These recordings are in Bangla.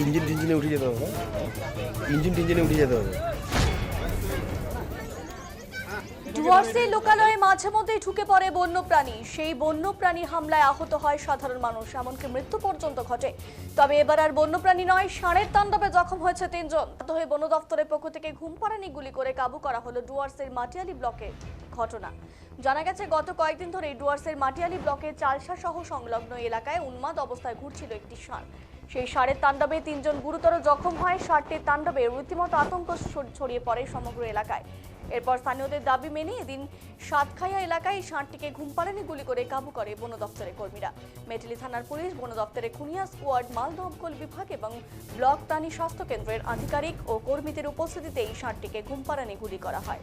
इंजन टिंजन उठी जातो इंजन टिंजन उठी जातो টিঞ্জিনে উঠে যেতে হবে ডুয়ার্সে লোকালয়ে মাঝে মধ্যেই ঢুকে পড়ে বন্যপ্রাণী। সেই বন্যপ্রাণী হামলায় আহত হয় সাধারণ মানুষ। এমনকি মৃত্যু পর্যন্ত ঘটে। তবে এবার আর বন্যপ্রাণী নয়, ষাঁড়ের তাণ্ডবে জখম হয়েছে তিনজন। হয়ে বন দপ্তরের পক্ষ থেকে ঘুম পাড়ানি গুলি করে কাবু করা হলো ডুয়ার্সের মাটিয়ালি ব্লকের ঘটনা। জানা গেছে, গত কয়েকদিন ধরে ডুয়ার্সের মাটিয়ালি ব্লকে চালসা সহ সংলগ্ন এলাকায় উন্মাদ অবস্থায় ঘুরছিল একটি ষাঁড়। সেই ষাঁড়ের তাণ্ডবে তিনজন গুরুতর জখম হয় ষাঁড়টির তাণ্ডবে রীতিমতো আতঙ্ক ছড়িয়ে পড়ে সমগ্র এলাকায়। এরপর স্থানীয়দের দাবি মেনে এদিন সাতখাইয়া এলাকায় ষাঁড়টিকে ঘুমপাড়ানি গুলি করে কাবু করে বন দপ্তরের কর্মীরা। মেটেলি থানার পুলিশ বন দপ্তরের খুনিয়া স্কোয়াড মাল দমকল বিভাগ এবং ব্লক প্রাণী স্বাস্থ্য কেন্দ্রের আধিকারিক ও কর্মীদের উপস্থিতিতে এই ষাঁড়টিকে ঘুমপাড়ানি গুলি করা হয়।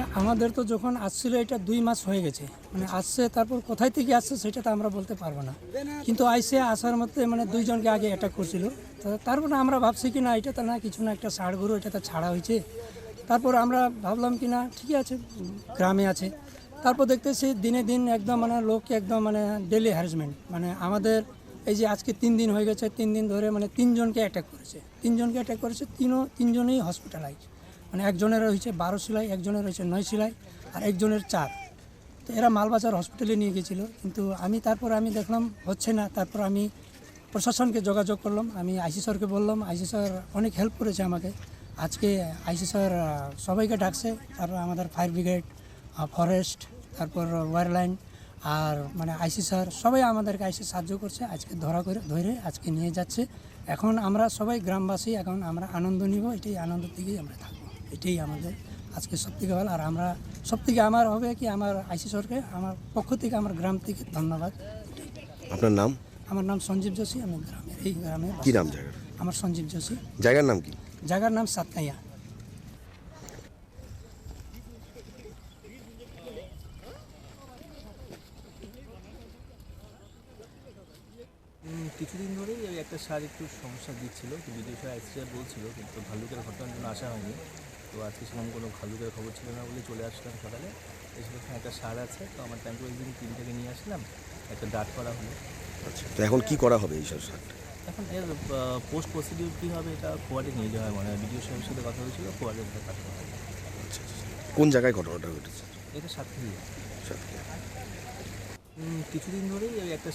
এটা আমাদের তো যখন আসছিল, এটা দুই মাস হয়ে গেছে। মানে আসছে, তারপর কোথায় থেকে আসছে সেটা তো আমরা বলতে পারব না। কিন্তু আইসে আসার মধ্যে মানে দুইজনকে আগে অ্যাটাক করছিল। তারপর আমরা ভাবছি কি না, এটা তো না কিছু না, একটা ষাড় গরু, এটা তো ছাড়া হয়েছে। তারপর আমরা ভাবলাম কি না, ঠিকই আছে, গ্রামে আছে। তারপর দেখতেছি দিনে দিন একদম মানে লোক একদম মানে ডেলি হ্যারাসমেন্ট মানে আমাদের এই যে আজকে তিন দিন হয়ে গেছে, তিন দিন ধরে মানে তিনজনকে অ্যাটাক করেছে। তিনজনকে অ্যাটাক করেছে, তিনও, তিনজনেই হসপিটালাইজ মানে একজনের হয়েছে বারো সেলাই, একজনের হয়েছে নয় সেলাই আর একজনের চার। তো এরা মালবাজার হসপিটালে নিয়ে গেছিল। কিন্তু আমি তারপর আমি দেখলাম হচ্ছে না। তারপর আমি প্রশাসনকে যোগাযোগ করলাম। আমি আইসি স্যারকে বললাম, আইসি স্যার অনেক হেল্প করেছে আমাকে। আজকে আইসি স্যার সবাইকে ডাকছে। তারপর আমাদের ফায়ার ব্রিগেড ফরেস্ট তারপর ওয়ারলাইন আর মানে আইসি স্যার, সবাই আমাদেরকে আইসি সাহায্য করছে। আজকে ধরা করে, ধরে আজকে নিয়ে যাচ্ছে। এখন আমরা সবাই গ্রামবাসী। এখন আমরা আনন্দ নিব। এটাই আনন্দ থেকেই আমরা থাকব। এটাই আমাদের আজকে সবথেকে ভালো। আর আমরা সবথেকে আমার হবে কি আমার আইসি স্যারকে আমার পক্ষ থেকে আমার গ্রাম থেকে ধন্যবাদ। আপনার নাম? আমার নাম সঞ্জীব যোশী আমি গ্রামের এই গ্রামে কি নাম জায়গার আমার সঞ্জীব যোশী। জায়গার নাম কি? জায়গার নাম সাতকাইয়া। কিছুদিন ধরেই একটা সার একটু সমস্যা দিচ্ছিল সাহেব এসিআর বলছিল কিন্তু ভাল্লুকের ঘটনার জন্য আসা হয়নি। তো আজকে সেরকম কোনো ভাল্লুকের খবর ছিল না বলে চলে আসলাম সকালে এসে দেখলাম একটা সার আছে তো আমার ট্যাঙ্কো একদিন থেকে নিয়ে আসলাম একটা ডাট করা হলো আচ্ছা তো এখন কি করা হবে এই সব সারটা? এখন এর পোস্ট প্রসিডিউর কী হবে এটা কোয়ার্টে নিয়ে যাওয়া হয় মানে বিডিও সাহেবের সাথে কথা হয়েছিল কোয়ার্টে কাজ করা হবে আচ্ছা। কোন জায়গায় ঘটনাটা ঘটেছে এটা সাথে সাতক্ষীরা। কিছুদিন ধরেই ওই একটা